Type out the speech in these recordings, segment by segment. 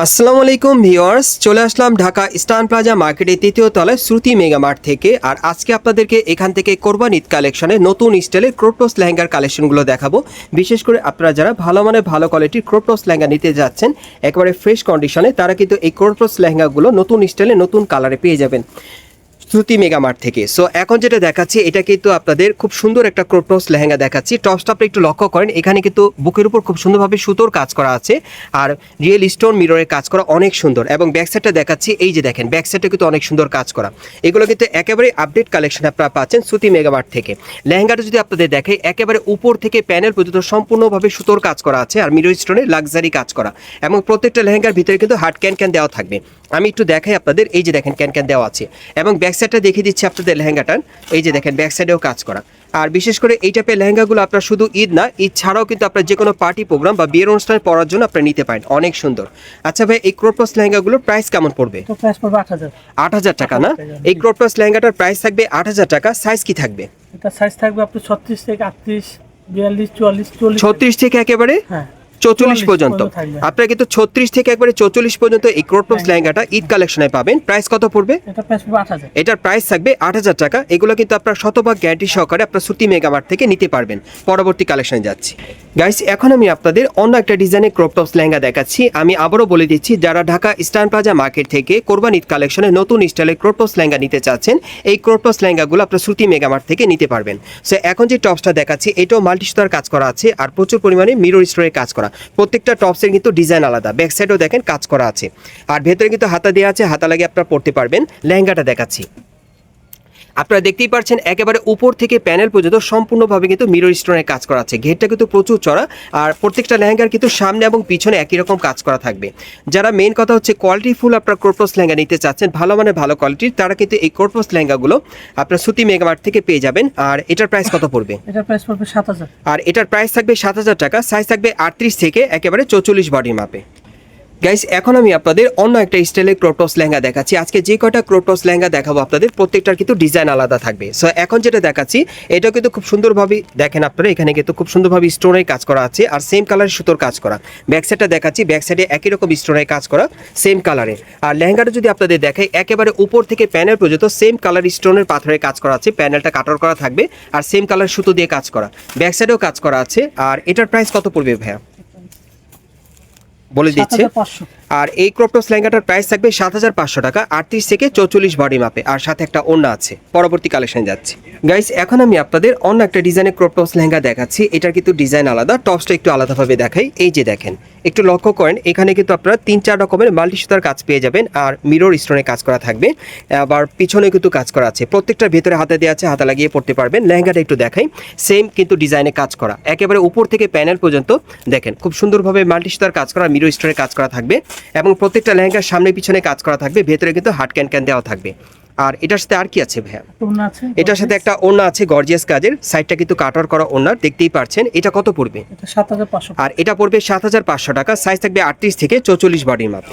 আসসালামু আলাইকুম ভিওয়ার্স চলে আসলাম ঢাকা স্টান প্লাজা মার্কেটের তৃতীয় তলায় শ্রুতি মেগা মার্ট থেকে। আর আজকে আপনাদেরকে এখান থেকে কোরবান ঈদ কালেকশনে নতুন স্টাইলের ক্রোপটস লেহেঙ্গার কালেকশনগুলো দেখাবো। বিশেষ করে আপনারা যারা ভালো মানে ভালো কোয়ালিটির ক্রোপটস লেহেঙ্গা নিতে যাচ্ছেন, একেবারে ফ্রেশ কন্ডিশনে তারা কিন্তু এই ক্রোপটস লেহেঙ্গাগুলো নতুন স্টাইলে নতুন কালারে পেয়ে যাবেন। শ্রুতি মেগামার্ট থেকে। সো এখন যেটা দেখাচ্ছি, এটা কিন্তু আপনাদের খুব সুন্দর একটা ক্রোপটস লেহেঙ্গা দেখাচ্ছি। টপসটা আপনি একটু লক্ষ্য করেন, এখানে কিন্তু বুকের উপর খুব সুন্দরভাবে সুতোর কাজ করা আছে আর রিয়েল স্টোন মিররের কাজ করা অনেক সুন্দর এবং ব্যাক সাইডটা দেখাচ্ছি, এই যে দেখেন ব্যাক সাইডটা কিন্তু অনেক সুন্দর কাজ করা। এগুলো কিন্তু একেবারে আপডেট কালেকশন আপনারা পাচ্ছেন শ্রুতি মেগামার্ট থেকে। লেহেঙ্গাটা যদি আপনাদের দেখে একেবারে উপর থেকে প্যানেল পর্যন্ত সম্পূর্ণভাবে সুতোর কাজ করা আছে আর মিরর স্টোনের লাক্সারি কাজ করা। এবং প্রত্যেকটা লেহেঙ্গার ভিতরে কিন্তু হার্ড ক্যান ক্যান দেওয়া থাকবে। আমি একটু দেখাই আপনাদের, এই যে দেখেন ক্যান ক্যান দেওয়া আছে। এবং ব্যাক সাইডটা দেখিয়ে দিচ্ছি আপনাদের লেহেঙ্গাটার। এই যে দেখেন ব্যাক সাইডেও কাজ করা। আর বিশেষ করে এই টাইপের লেহেঙ্গাগুলো আপনার শুধু ঈদ না ঈদ ছাড়াও কিন্তু আপনার যে কোনো পার্টি প্রোগ্রাম বা বিয়ের অনুষ্ঠানে পরার জন্য আপনারা নিতে পারেন। অনেক সুন্দর। আচ্ছা ভাই এই ক্রোপস লেহেঙ্গাগুলোর প্রাইস কেমন পড়বে? প্রাইস পড়বে আট হাজার। আট হাজার টাকা না? এই ক্রোপস লেহেঙ্গাটার প্রাইস থাকবে আট হাজার টাকা। সাইজ কি থাকবে? এটা সাইজ থাকবে আপনার ছত্রিশ থেকে আটত্রিশ বিয়াল্লিশ চুয়াল্লিশ চল্লিশ। ছত্রিশ থেকে একেবারে? হ্যাঁ। চৌচল্লিশ পর্যন্ত। আপনারা কিন্তু ছত্রিশ থেকে একবারে চৌচল্লিশ পর্যন্ত এই ক্রোপস লেহেঙ্গাটা ঈদ কালেকশনে পাবেন। প্রাইস কত পড়বে? এটার প্রাইস থাকবে আট হাজার টাকা। এগুলো কিন্তু আপনার শতভাগ গ্যারান্টি সহকারে আপনার সুতি মেগামার্ট থেকে নিতে পারবেন। পরবর্তী কালেকশনে যাচ্ছি। গাইস এখন আমি আপনাদের অন্য একটা ডিজাইনের ক্রপটপস লেহেঙ্গা দেখাচ্ছি। আমি আবারও বলে দিচ্ছি যারা ঢাকা স্টান প্লাজা মার্কেট থেকে কোরবান ঈদ কালেকশনে নতুন স্টাইলের ক্রপটপস লেহেঙ্গা নিতে চাচ্ছেন এই ক্রপটপস লেহেঙ্গাগুলো আপনার সুতি মেগামার্ট থেকে নিতে পারবেন। সো এখন যে টপসটা দেখাচ্ছি এটাও মাল্টি সুতার কাজ করা আছে আর প্রচুর পরিমাণে মিরর স্টোরের কাজ করা। প্রত্যেকটা টপসের কিন্তু ডিজাইন আলাদা। ব্যাক সাইডেও দেখেন কাজ করা আছে। আর ভেতরে কিন্তু হাতা দেওয়া আছে, হাতা লাগিয়ে আপনারা পড়তে পারবেন। লেহেঙ্গাটা দেখাচ্ছি। আপনারা দেখতেই পাচ্ছেন একেবারে উপর থেকে প্যানেল পর্যন্ত সম্পূর্ণভাবে কিন্তু মিরর স্টোনের কাজ করা আছে। ঘেরটা কিন্তু প্রচুর চড়া আর প্রত্যেকটা লেহেঙ্গার কিন্তু সামনে এবং পিছনে একই রকম কাজ করা থাকবে। যারা মেন কথা হচ্ছে কোয়ালিটি ফুল আপনার ক্রোপস লেহেঙ্গা নিতে চাচ্ছেন ভালো মানে ভালো কোয়ালিটির তারা কিন্তু এই ক্রোপস লেহেঙ্গাগুলো আপনার সুতি মেগামার্ট থেকে পেয়ে যাবেন। আর এটার প্রাইস কত পড়বে? এটা প্রাইস পড়বে সাত হাজার। আর এটার প্রাইস থাকবে সাত হাজার টাকা সাইজ থাকবে আটত্রিশ থেকে একেবারে চৌচল্লিশ বডির মাপে গাইস এখন আমি আপনাদের অন্য একটা স্টাইলের ক্রোপটস লেহেঙ্গা দেখাচ্ছি। আজকে যে কয়টা ক্রোপটস লেহেঙ্গা দেখাবো আপনাদের, প্রত্যেকটার কিন্তু ডিজাইন আলাদা থাকবে। সো এখন যেটা দেখাচ্ছি, এটা কিন্তু খুব সুন্দরভাবে, দেখেন আপনারা, এখানে কিন্তু খুব সুন্দরভাবে স্টোনের কাজ করা আছে, আর সেম কালারের সুতোর কাজ করা। ব্যাক সাইডটা দেখাচ্ছি ব্যাক সাইডে একই রকম স্টোনের কাজ করা সেম কালারে আর লেহেঙ্গাটা যদি আপনাদের দেখাই, একেবারে উপর থেকে প্যানেল পর্যন্ত সেম কালার স্টোনের পাথরের কাজ করা আছে প্যানেলটা কাটার করা থাকবে, আর সেম কালার সুতো দিয়ে কাজ করা। ব্যাক সাইডেও কাজ করা আছে, আর এটার প্রাইস কত পড়বে ভাইয়া? বলে দিচ্ছে। আর এই ক্রপটস লেহেঙ্গাটার প্রাইস থাকবে সাত হাজার পাঁচশো টাকা, আটত্রিশ থেকে চৌচল্লিশ বডি মাপে আর সাথে একটা ওড়না আছে, পরবর্তী কালেকশন যাচ্ছে। গাইস এখন আমি আপনাদের অন্য একটা ডিজাইনের ক্রপটস লেহেঙ্গা দেখাচ্ছি, এটার কিন্তু ডিজাইন আলাদা টপসটা একটু আলাদাভাবে দেখাই। এই যে দেখেন, একটু লক্ষ্য করেন, এখানে কিন্তু আপনারা তিন চার রকমের মাল্টি সুতার কাজ পেয়ে যাবেন, আর মিরর স্টোনে কাজ করা থাকবে। আবার পিছনে কিন্তু কাজ করা আছে, প্রত্যেকটার ভেতরে হাতে দেওয়া আছে, হাতা লাগিয়ে পড়তে পারবেন। লেহেঙ্গাটা একটু দেখাই সেম কিন্তু ডিজাইনে কাজ করা। একেবারে উপর থেকে প্যানেল পর্যন্ত, দেখেন, খুব সুন্দরভাবে মাল্টি সুতার কাজ করা মিরর স্টোনে কাজ করা থাকবে। এবং প্রত্যেকটা লেহেঙ্গার সামনে পিছনে কাজ করা থাকবে, ভেতরে কিন্তু হাট ক্যান ক্যান দেওয়া থাকবে। আর এটার সাথে আর কি আছে ভাইয়া? এটার সাথে একটা ওড়না আছে গর্জিয়াস কাজের। সাইডটা কিন্তু কাটার করা ওড়নার দেখতেই পারছেন। এটা কত পড়বে? আর এটা পড়বে সাত হাজার পাঁচশো টাকা। সাইজ থাকবে আটত্রিশ থেকে চৌচল্লিশ বডির মাপ।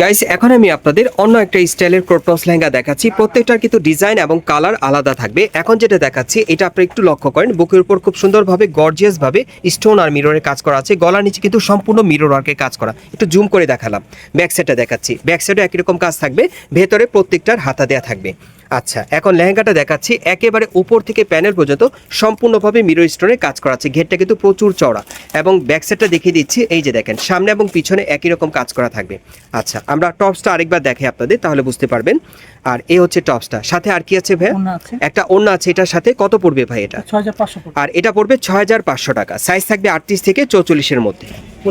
গাইস এখন আমি আপনাদের অন্য একটা স্টাইলের ক্রোটস লেহেঙ্গা দেখাচ্ছি। প্রত্যেকটার কিন্তু ডিজাইন এবং কালার আলাদা থাকবে। এখন যেটা দেখাচ্ছি এটা আপনি একটু লক্ষ্য করেন। বুকের উপর খুব সুন্দরভাবে গর্জিয়াস ভাবে স্টোন আর মিররের কাজ করা আছে। গলার নিচে কিন্তু সম্পূর্ণ মিরর ওয়ার্কের কাজ করা। একটু জুম করে দেখালাম। ব্যাক সাইডটা দেখাচ্ছি। ব্যাক সাইডে একই রকম কাজ থাকবে। ভেতরে প্রত্যেকটার হাতা দেওয়া থাকবে। আচ্ছা এখন লেহেঙ্গাটা দেখাচ্ছি। একেবারে উপর থেকে প্যানেল পর্যন্ত সম্পূর্ণভাবে মিরর স্টোনে কাজ করা আছে ঘেরটা কিন্তু প্রচুর চওড়া। এবং ব্যাক সাইডটা দেখিয়ে দিচ্ছি। এই যে দেখেন সামনে এবং পিছনে একই রকম কাজ করা থাকবে। আচ্ছা আমরা টপসটা আরেকবার দেখে আপনাদের তাহলে বুঝতে পারবেন। আর এই হচ্ছে টপসটা সাথে আর কি আছে ভাই একটা অন্য আছে এটার সাথে। কত পড়বে ভাই এটা? আর এটা পড়বে ছয় হাজার পাঁচশো টাকা। সাইজ থাকবে আটত্রিশ থেকে চৌচল্লিশের মধ্যে।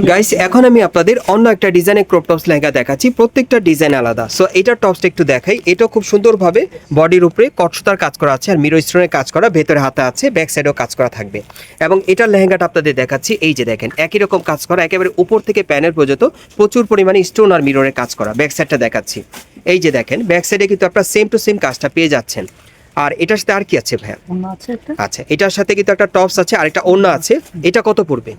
গাইস এখন আমি আপনাদের অন্য একটা ডিজাইনের ক্রপ টপস লেহেঙ্গা দেখাচ্ছি। প্রত্যেকটা ডিজাইন আলাদা। সো এটার টপসটা একটু দেখাই। এটা খুব সুন্দরভাবে বডির উপরে কটসুতার কাজ করা আছে আর মিরো স্টোনের কাজ করা, ভেতরে হাতে আছে, ব্যাক সাইডেও কাজ করা থাকবে। এবং এটার লেহেঙ্গাটা আপনাদের দেখাচ্ছি, এই যে দেখেন, একই রকম কাজ করা, একেবারে উপর থেকে প্যানের পর্যন্ত প্রচুর পরিমাণে স্টোন আর মিররের কাজ করা, ব্যাক সাইডটা দেখাচ্ছি। এই যে দেখেন, ব্যাক সাইডে কিন্তু আপনারা সেম টু সেম কাজটা পেয়ে যাচ্ছেন। আর এটার সাথে আর কি আছে ভাইয়া? অন্য একটা? আচ্ছা এটার সাথে কিন্তু একটা টপস আছে আর একটা ওড়না আছে। এটা কত পড়বে?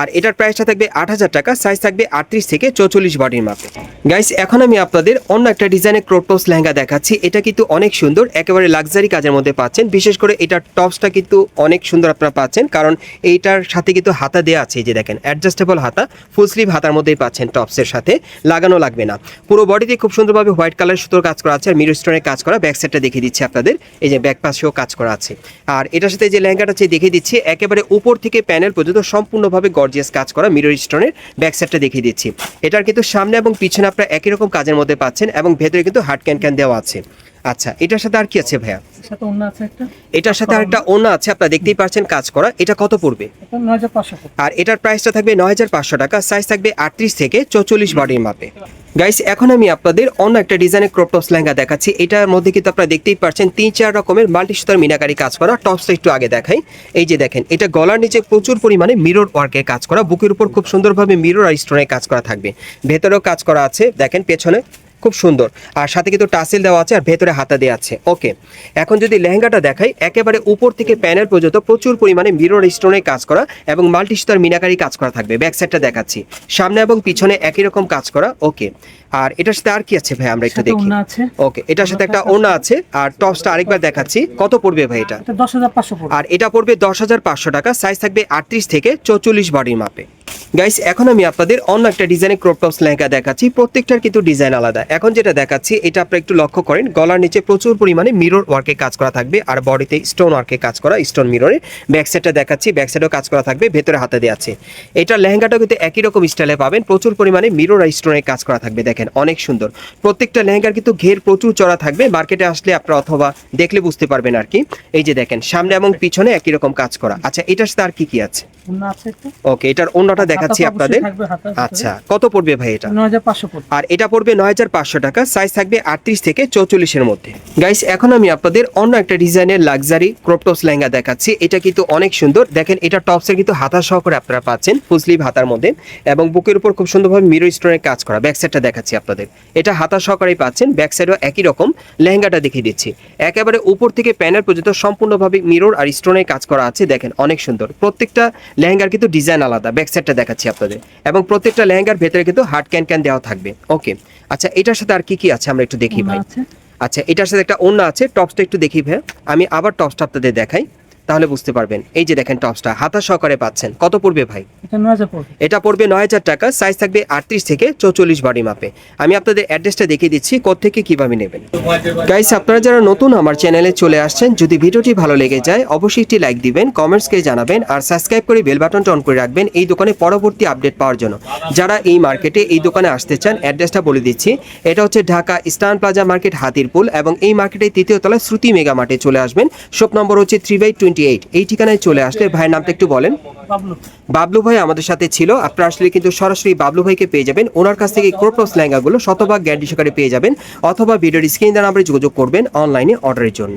আর এটার প্রাইসটা থাকবে আট হাজার টাকা সাইজ থাকবে আটত্রিশ থেকে চৌচল্লিশ বডির মাপে। গাইস এখন আমি আপনাদের অন্য একটা ডিজাইনের ক্রোটোস লেহেঙ্গা দেখাচ্ছি। এটা কিন্তু অনেক সুন্দর একেবারে লাক্সারি কাজের মধ্যে পাচ্ছেন। বিশেষ করে এটার টপসটা কিন্তু অনেক সুন্দর আপনারা পাচ্ছেন কারণ এইটার সাথে কিন্তু হাতা দেওয়া আছে এই যে দেখেন অ্যাডজাস্টেবল হাতা ফুল স্লিভ হাতার মধ্যেই পাচ্ছেন টপসের সাথে। লাগানো লাগবে না। পুরো বডিতে খুব সুন্দরভাবে হোয়াইট কালার সুতোর কাজ করা আছে আর মিরর স্টোনের কাজ করা ব্যাক সাইডটা দেখিয়ে দিচ্ছি আপনাদের, এই যে ব্যাক পাশেও কাজ করা আছে। আর এটার সাথে যে লেহেঙ্গাটা আছে, দেখিয়ে দিচ্ছি, একেবারে উপর থেকে প্যানেল পর্যন্ত সম্পূর্ণভাবে গর্জিয়াস কাজ করা মিরর স্টোনের ব্যাক সাইডটা দেখিয়ে দিচ্ছি। এটার কিন্তু সামনে এবং পিছনে আপনারা একই রকম কাজের মধ্যে পাচ্ছেন এবং ভেতরে কিন্তু হার্ড ক্যান ক্যান দেওয়া আছে। আচ্ছা এটার সাথে আর কি আছে ভাইয়া? সাথে আছে একটা। এটার সাথে আরেকটা ওনা আছে আপনারা দেখতেই পাচ্ছেন কাজ করা। এটা কত পড়বে? আর এটার প্রাইসটা থাকবে নয় হাজার পাঁচশো টাকা সাইজ থাকবে আটত্রিশ থেকে চৌচল্লিশ বডির মাপে। গাইস এখন আমি আপনাদের অন্য একটা ডিজাইনের ক্রপটপস লেহেঙ্গা দেখাচ্ছি। এটার মধ্যে কিন্তু আপনারা দেখতেই পাচ্ছেন তিন চার রকমের মাল্টি সুতার মিনাকারি কাজ করা। টপসটা একটু আগে দেখাই। এই যে দেখেন এটা গলার নিচে প্রচুর পরিমাণে মিরর ওয়ার্কের কাজ করা। বুকের উপর খুব সুন্দরভাবে মিরর আর স্টোনের কাজ করা থাকবে। ভেতরেও কাজ করা আছে দেখেন পেছনে। খুব সুন্দর। আর সাথে কিন্তু টাসেল দেওয়া আছে আর ভেতরে হাতা দেওয়া আছে। ওকে। এখন যদি লেহেঙ্গাটা দেখাই একেবারে উপর থেকে প্যানেল পর্যন্ত প্রচুর পরিমাণে মিরর স্টোনের কাজ করা এবং মাল্টি সুতার মিনাকারি কাজ করা থাকবে। ব্যাক সাইডটা দেখাচ্ছি। সামনে এবং পিছনে একই রকম কাজ করা। ওকে। আর এটার সাথে আর কি আছে ভাই? আমরা একটু দেখি। ওকে। এটার সাথে একটা ওনা আছে। আর টপসটা আরেকবার দেখাচ্ছি। কত পড়বে ভাই এটা? এটা দশ হাজার পাঁচশো আর এটা পড়বে দশ হাজার পাঁচশো টাকা। সাইজ থাকবে আটত্রিশ থেকে চৌচল্লিশ বডির মাপে। গাইস এখন আমি আপনাদের অন্য একটা ডিজাইনের ক্রপ টপস লেহেঙ্গা দেখাচ্ছি। প্রত্যেকটার কিন্তু ডিজাইন আলাদা। এখন যেটা দেখাচ্ছি, এটা আপনারা একটু লক্ষ্য করেন, গলার নিচে প্রচুর পরিমাণে মিরর ওয়ার্কে কাজ করা থাকবে আর বডিতে স্টোন ওয়ার্কে কাজ করা স্টোন মিররে ব্যাক সাইডটা দেখাচ্ছি ব্যাক সাইডেও কাজ করা থাকবে, ভেতরে হাতে দেওয়া আছে। এটা লেহেঙ্গাটা কিন্তু একই রকম স্টাইলে পাবেন, প্রচুর পরিমাণে মিরর আর স্টোনের কাজ করা থাকবে, দেখেন, অনেক সুন্দর। প্রত্যেকটা লেহেঙ্গার কিন্তু ঘের প্রচুর চড়া থাকবে মার্কেটে আসলে আপনারা অথবা দেখলে বুঝতে পারবেন আর কি। এই যে দেখেন, সামনে এবং পিছনে একই রকম কাজ করা। আচ্ছা এটার সাথে আর কি কি আছে? ওকে এটার অন্যটা দেখাচ্ছি আপনাদের। আচ্ছা কত পড়বে ভাই এটা? আর এটা পড়বে নয় হাজার পাঁচশো টাকা সাইজ থাকবে আটত্রিশ থেকে চৌচল্লিশের মধ্যে। গাইস এখন আমি আপনাদের অন্য একটা ডিজাইনের লাক্সারি ক্রপটস লেহেঙ্গা দেখাচ্ছি। এটা কিন্তু অনেক সুন্দর। দেখেন এটা টপসের কিন্তু হাতা সহকারে আপনারা পাচ্ছেন ফুসলিভ হাতার মধ্যে। এবং বুকের উপর খুব সুন্দরভাবে মিরর স্টোনের কাজ করা ব্যাক সাইডটা দেখাচ্ছি আপনাদের। এটা হাতা সহকারেই পাচ্ছেন ব্যাক সাইডও একই রকম। লেহেঙ্গাটা দেখিয়ে দিচ্ছি। একেবারে উপর থেকে প্যানেল পর্যন্ত সম্পূর্ণভাবে মিরর আর স্টোনের কাজ করা আছে। দেখেন অনেক সুন্দর। প্রত্যেকটা লেহেঙ্গার কিন্তু ডিজাইন আলাদা ব্যাক সাইডটা দেখাচ্ছি আপনাদের। এবং প্রত্যেকটা লেহেঙ্গার ভেতরে কিন্তু হার্ড ক্যান ক্যান দেওয়া থাকবে। ওকে আচ্ছা এটার সাথে আর কি কি আছে আমরা একটু দেখি ভাই? আচ্ছা এটার সাথে একটা অন্য আছে টপসটা একটু দেখি ভাই আমি আবার টপসটা আপনাদের দেখাই। তাহলে বুঝতে পারবেন। এই যে দেখেন টপসটা হাতা সহকারে পাচ্ছেন। কত পড়বে ভাই? এটা পড়বে। নয় হাজার টাকা সাইজ থাকবে আটত্রিশ থেকে চৌচল্লিশ বডি মাপে আমি আপনাদের অ্যাড্রেসটা দেখিয়ে দিচ্ছি কোথেকে কীভাবে নেবেন। গাইস আপনারা যারা নতুন আমার চ্যানেলে চলে আসছেন যদি ভিডিওটি ভালো লেগে যায় অবশ্যই একটি লাইক দিবেন কমেন্টসকে জানাবেন আর সাবস্ক্রাইব করে বেল বাটনটা অন করে রাখবেন এই দোকানে পরবর্তী আপডেট পাওয়ার জন্য। যারা এই মার্কেটে এই দোকানে আসতে চান অ্যাড্রেসটা বলে দিচ্ছি এটা হচ্ছে Dhaka Eastern Plaza market Hatirpool এবং এই মার্কেটের তৃতীয় তলায় শ্রুতি মেগা মার্টে চলে আসবেন। শপ নম্বর হচ্ছে থ্রি বাই টোয়েন্টি এইট এই ঠিকানায় চলে আসলে ভাইয়ের নামটা একটু বলেন। বাবলু। বাবলু ভাই আমাদের সাথে ছিল আপনারা আসলে কিন্তু সরাসরি বাবলু ভাইকে পেয়ে যাবেন। ওনার কাছ থেকে ক্রোপ্রস ল্যাঙ্গাগুলো শতভাগ গ্যারান্টি সহকারে পেয়ে যাবেন অথবা ভিডিওর স্ক্রিন দ্বারা আমরা যোগাযোগ করবেন অনলাইনে অর্ডারের জন্য।